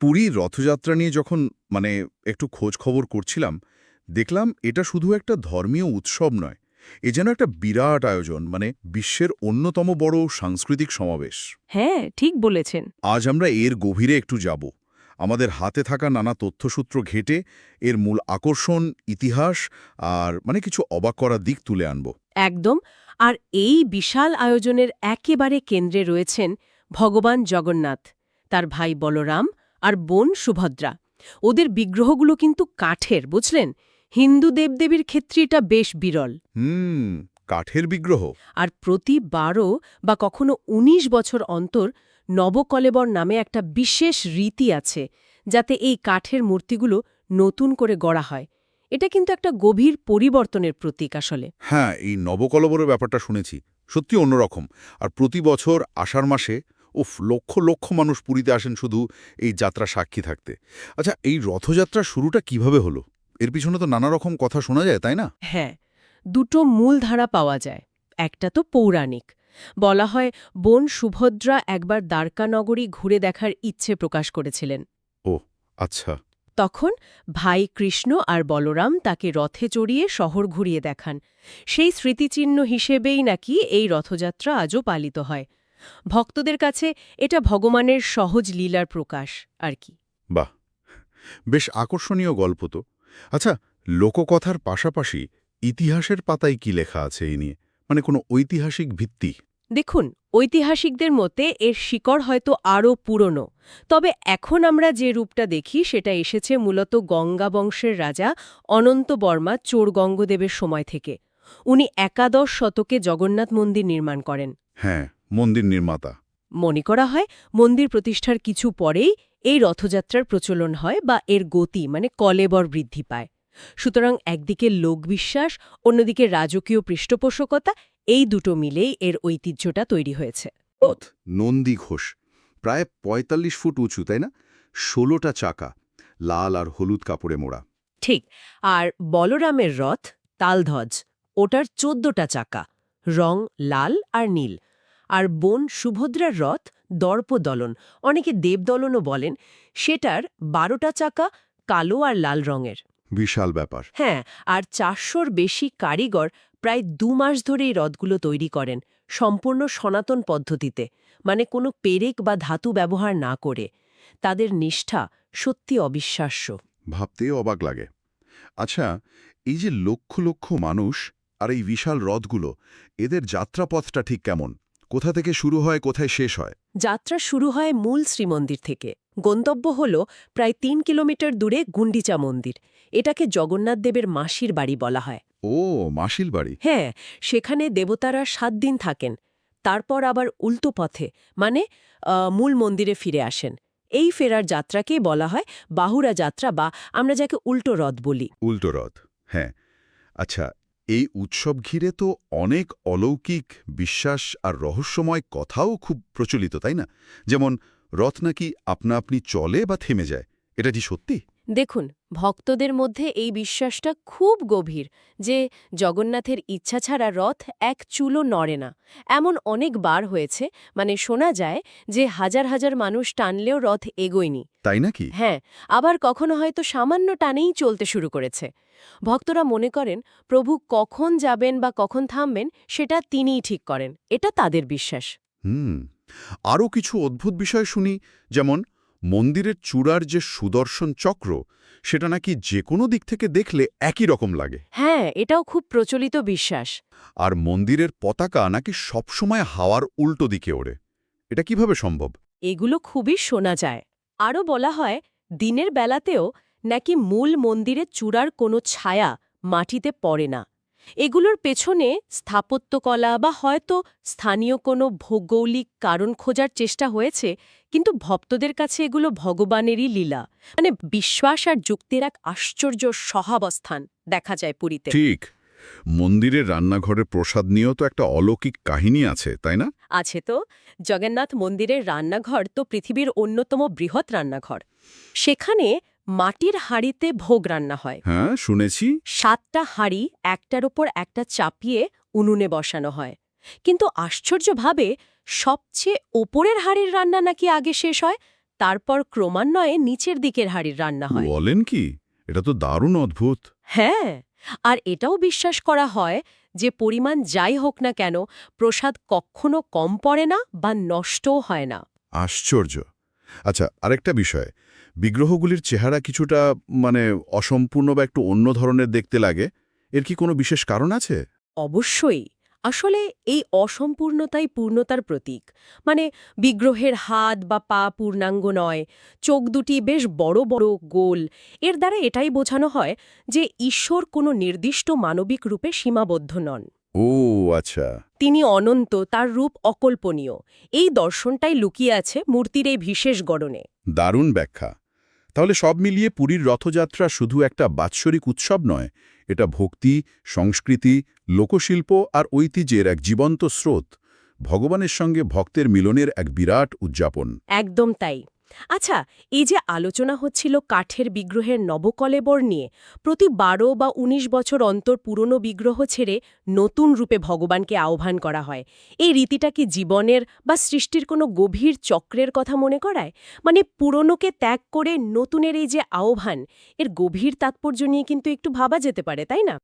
পুরীর রথযাত্রা নিয়ে যখন মানে একটু খোঁজ খবর করছিলাম দেখলাম এটা শুধু একটা ধর্মীয় উৎসব নয় এ যেন একটা বিরাট আয়োজন মানে বিশ্বের অন্যতম বড় সাংস্কৃতিক সমাবেশ। হ্যাঁ ঠিক বলেছেন। আজ আমরা এর গভীরে একটু যাব। আমাদের হাতে থাকা নানা তথ্যসূত্র ঘেটে এর মূল আকর্ষণ ইতিহাস আর মানে কিছু অবাক করা দিক তুলে আনব। একদম আর এই বিশাল আয়োজনের একেবারে কেন্দ্রে রয়েছেন ভগবান জগন্নাথ তার ভাই বলরাম আর বোন সুভদ্রা। ওদের বিগ্রহগুলো কিন্তু কাঠের বুঝলেন? হিন্দু দেবদেবীর ক্ষেত্রে এটা বেশ বিরল। হুম কাঠের বিগ্রহ। আর প্রতি বারো বা কখনো ১৯ বছর অন্তর নবকলেবর নামে একটা বিশেষ রীতি আছে যাতে এই কাঠের মূর্তিগুলো নতুন করে গড়া হয়। এটা কিন্তু একটা গভীর পরিবর্তনের প্রতীক আসলে। হ্যাঁ এই নবকলবরের ব্যাপারটা শুনেছি। সত্যি অন্যরকম। আর প্রতি বছর আষাঢ় মাসে উফ লক্ষ লক্ষ মানুষ পুরীতে আসেন শুধু এই যাত্রা সাক্ষী থাকতে। আচ্ছা এই রথযাত্রা শুরুটা কীভাবে হলো? এর পিছনে তো নানা রকম কথা শোনা যায় তাই না? হ্যাঁ দুটো মূল ধারা পাওয়া যায়। একটা তো পৌরাণিক। বলা হয় বোন সুভদ্রা একবার দ্বারকানগরী ঘুরে দেখার ইচ্ছে প্রকাশ করেছিলেন। ও আচ্ছা। তখন ভাই কৃষ্ণ আর বলরাম তাকে রথে চড়িয়ে শহর ঘুরিয়ে দেখান। সেই স্মৃতিচিহ্ন হিসেবেই নাকি এই রথযাত্রা আজও পালিত হয়। ভক্তদের কাছে এটা ভগবানের সহজ লীলার প্রকাশ আর কি। বাহ বেশ আকর্ষণীয় গল্প তো। আচ্ছা লোককথার পাশাপাশি ইতিহাসের পাতায় কি লেখা আছে এই নিয়ে? মানে কোনো ঐতিহাসিক ভিত্তি? দেখুন ঐতিহাসিকদের মতে এর শিকড় হয়তো আরও পুরনো তবে এখন আমরা যে রূপটা দেখি সেটা এসেছে মূলত গঙ্গা বংশের রাজা অনন্ত বর্মা চোর গঙ্গদেবের সময় থেকে। উনি একাদশ শতকে জগন্নাথ মন্দির নির্মাণ করেন। হ্যাঁ। মন্দির নির্মাতা। মনে করা হয় মন্দির প্রতিষ্ঠার কিছু পরেই এই রথযাত্রার প্রচলন হয় বা এর গতি মানে কলেবর বৃদ্ধি পায়। সুতরাং একদিকে লোকবিশ্বাস অন্যদিকে রাজকীয় পৃষ্ঠপোষকতা এই দুটো মিলেই এর ঐতিহ্যটা তৈরি হয়েছে। পথ নন্দী ঘোষ প্রায় ৪৫ ফুট উঁচু তাই না? ষোলোটা চাকা লাল আর হলুদ কাপড়ে মোড়া। ঠিক আর বলরামের রথ তালধ্বজ ওটার চোদ্দটা চাকা রং লাল আর নীল। আর বোন সুভদ্রার রথ দর্পদলন। অনেকে দেবদলনও বলেন সেটার বারোটা চাকা কালো আর লাল রঙের। বিশাল ব্যাপার। হ্যাঁ আর চারশোর বেশি কারিগর প্রায় দু মাস ধরে এই রথগুলো তৈরি করেন সম্পূর্ণ সনাতন পদ্ধতিতে মানে কোনো পেরেক বা ধাতু ব্যবহার না করে। তাদের নিষ্ঠা সত্যি অবিশ্বাস্য। ভাবতেই অবাক লাগে। আচ্ছা এই যে লক্ষ লক্ষ মানুষ আর এই বিশাল রথগুলো এদের যাত্রাপথটা ঠিক কেমন? কোথা থেকে শুরু হয় কোথায় শেষ হয়? যাত্রা শুরু হয় মূল শ্রীমন্দির থেকে। গন্তব্য হল প্রায় তিন কিলোমিটার দূরে গুন্ডিচা মন্দির। এটাকে জগন্নাথ দেবের মাসির বাড়ি বলা হয়। ও মাসির বাড়ি। হ্যাঁ সেখানে দেবতারা সাত দিন থাকেন। তারপর আবার উল্টো পথে মানে মূল মন্দিরে ফিরে আসেন। এই ফেরার যাত্রাকেই বলা হয় বাহুরা যাত্রা বা আমরা যাকে উল্টো রথ বলি। উল্টো রথ হ্যাঁ। আচ্ছা এই উৎসব ঘিরে তো অনেক অলৌকিক বিশ্বাস আর রহস্যময় কথাও খুব প্রচলিত, তাই না? যেমন, রথ নাকি আপনা আপনি চলে বা থেমে যায়, এটা কি সত্যি? দেখুন ভক্তদের মধ্যে এই বিশ্বাসটা খুব গভীর যে জগন্নাথের ইচ্ছা ছাড়া রথ এক চুলো নড়ে না। এমন অনেক বার হয়েছে মানে শোনা যায় যে হাজার হাজার মানুষ টানলেও রথ এগোয়নি। তাই নাকি? হ্যাঁ আবার কখনো হয়তো সামান্য টানেই চলতে শুরু করেছে। ভক্তরা মনে করেন প্রভু কখন যাবেন বা কখন থামবেন সেটা তিনিই ঠিক করেন। এটা তাদের বিশ্বাস। হুম আরও কিছু অদ্ভুত বিষয় শুনি যেমন মন্দিরের চূড়ার যে সুদর্শন চক্র সেটা নাকি যে কোনো দিক থেকে দেখলে একই রকম লাগে। হ্যাঁ এটাও খুব প্রচলিত বিশ্বাস। আর মন্দিরের পতাকা নাকি সবসময় হাওয়ার উল্টো দিকে ওড়ে। এটা কীভাবে সম্ভব? এগুলো খুবই শোনা যায়। আরও বলা হয় দিনের বেলাতেও নাকি মূল মন্দিরের চূড়ার কোনো ছায়া মাটিতে পড়ে না। এগুলোর পেছনে স্থাপত্যকলা বা হয়তো স্থানীয় কোনো ভৌগোলিক কারণ খোঁজার চেষ্টা হয়েছে কিন্তু ভক্তদের কাছে এগুলো ভগবানেরই লীলা। মানে বিশ্বাস আর যুক্তির এক আশ্চর্য সহাবস্থান দেখা যায় পুরীতে। ঠিক। মন্দিরের রান্নাঘরের প্রসাদ নিয়েও তো একটা অলৌকিক কাহিনী আছে তাই না? আছে তো। জগন্নাথ মন্দিরের রান্নাঘর তো পৃথিবীর অন্যতম বৃহৎ রান্নাঘর। সেখানে মাটির হাঁড়িতে ভোগ রান্না হয়। হ্যাঁ শুনেছি। সাতটা হাঁড়ি একটার ওপর একটা চাপিয়ে উনুনে বসানো হয়। কিন্তু আশ্চর্যভাবে সবচেয়ে ওপরের হাঁড়ির রান্না নাকি আগে শেষ হয় তারপর ক্রমান্বয়ে নিচের দিকের হাড়ির রান্না হয়। বলেন কি? এটা তো দারুণ অদ্ভুত। হ্যাঁ আর এটাও বিশ্বাস করা হয় যে পরিমাণ যাই হোক না কেন প্রসাদ কখনো কম পড়ে না বা নষ্টও হয় না। আশ্চর্য! আচ্ছা আরেকটা বিষয়। বিগ্রহগুলির চেহারা কিছুটা মানে অসম্পূর্ণ বা একটু অন্য ধরনের দেখতে লাগে, এর কি কোনো বিশেষ কারণ আছে? অবশ্যই। আসলে এই অসম্পূর্ণতাই পূর্ণতার প্রতীক। মানে বিগ্রহের হাত বা পা পূর্ণাঙ্গ নয়, চোখ দুটি বেশ বড় বড়, গোল। এর দ্বারা এটাই বোঝানো হয় যে ঈশ্বর কোনো নির্দিষ্ট মানবিক রূপে সীমাবদ্ধ নন। ও আচ্ছা। তিনি অনন্ত তার রূপ অকল্পনীয়। এই দর্শনটাই লুকিয়ে আছে মূর্তির এই বিশেষ গড়নে। দারুণ ব্যাখ্যা। তাহলে সব মিলিয়ে পুরীর রথযাত্রা শুধু একটা বাৎসরিক উৎসব নয় এটা ভক্তি সংস্কৃতি লোকশিল্প আর ঐতিহ্যের এক জীবন্ত স্রোত ভগবানের সঙ্গে ভক্তের মিলনের এক বিরাট উদযাপন। একদম তাই। আচ্ছা এই যে আলোচনা হচ্ছিল কাঠের বিগ্রহের নবকলেবর নিয়ে, প্রতি বারো বা ১৯ বছর অন্তর পুরনো বিগ্রহ ছেড়ে নতুন রূপে ভগবানকে আহ্বান করা হয়, এই রীতিটা কি জীবনের বা সৃষ্টির কোনো গভীর চক্রের কথা মনে করায়? মানে পুরনোকে ত্যাগ করে নতুনের এই যে আহ্বান, এর গভীর তাৎপর্য নিয়ে কিন্তু একটু ভাবা যেতে পারে, তাই না?